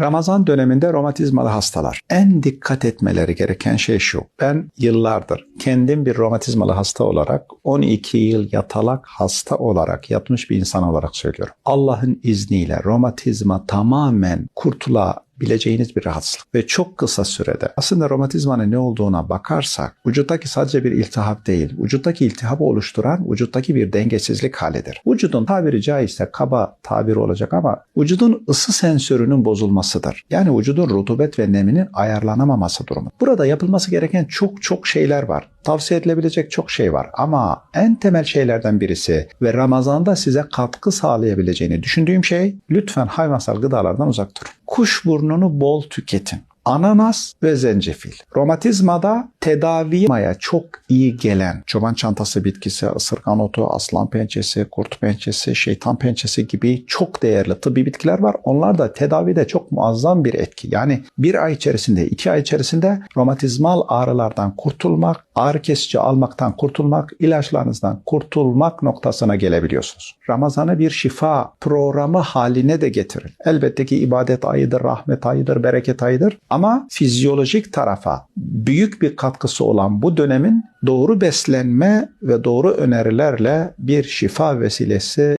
Ramazan döneminde romatizmalı hastalar en dikkat etmeleri gereken şey şu. Ben yıllardır kendim bir romatizmalı hasta olarak 12 yıl yatalak hasta olarak yatmış bir insan olarak söylüyorum. Allah'ın izniyle romatizma tamamen kurtula bileceğiniz bir rahatsızlık ve çok kısa sürede aslında romatizmanın ne olduğuna bakarsak vücuttaki sadece bir iltihap değil, vücuttaki iltihabı oluşturan vücuttaki bir dengesizlik halidir. Vücudun tabiri caizse kaba tabir olacak ama vücudun ısı sensörünün bozulmasıdır. Yani vücudun rutubet ve neminin ayarlanamaması durumu. Burada yapılması gereken çok çok şeyler var. Tavsiye edilebilecek çok şey var ama en temel şeylerden birisi ve Ramazan'da size katkı sağlayabileceğini düşündüğüm şey lütfen hayvansal gıdalardan uzak durun. Kuş burnunu bol tüketin. Ananas ve zencefil. Romatizmada tedaviye çok iyi gelen çoban çantası bitkisi, ısırgan otu, aslan pençesi, kurt pençesi, şeytan pençesi gibi çok değerli tıbbi bitkiler var. Onlar da tedavide çok muazzam bir etki. Yani bir ay içerisinde, iki ay içerisinde romatizmal ağrılardan kurtulmak, ağrı kesici almaktan kurtulmak, ilaçlarınızdan kurtulmak noktasına gelebiliyorsunuz. Ramazan'ı bir şifa programı haline de getirin. Elbette ki ibadet ayıdır, rahmet ayıdır, bereket ayıdır ama fizyolojik tarafa büyük bir katkısı olan bu dönemin doğru beslenme ve doğru önerilerle bir şifa vesilesi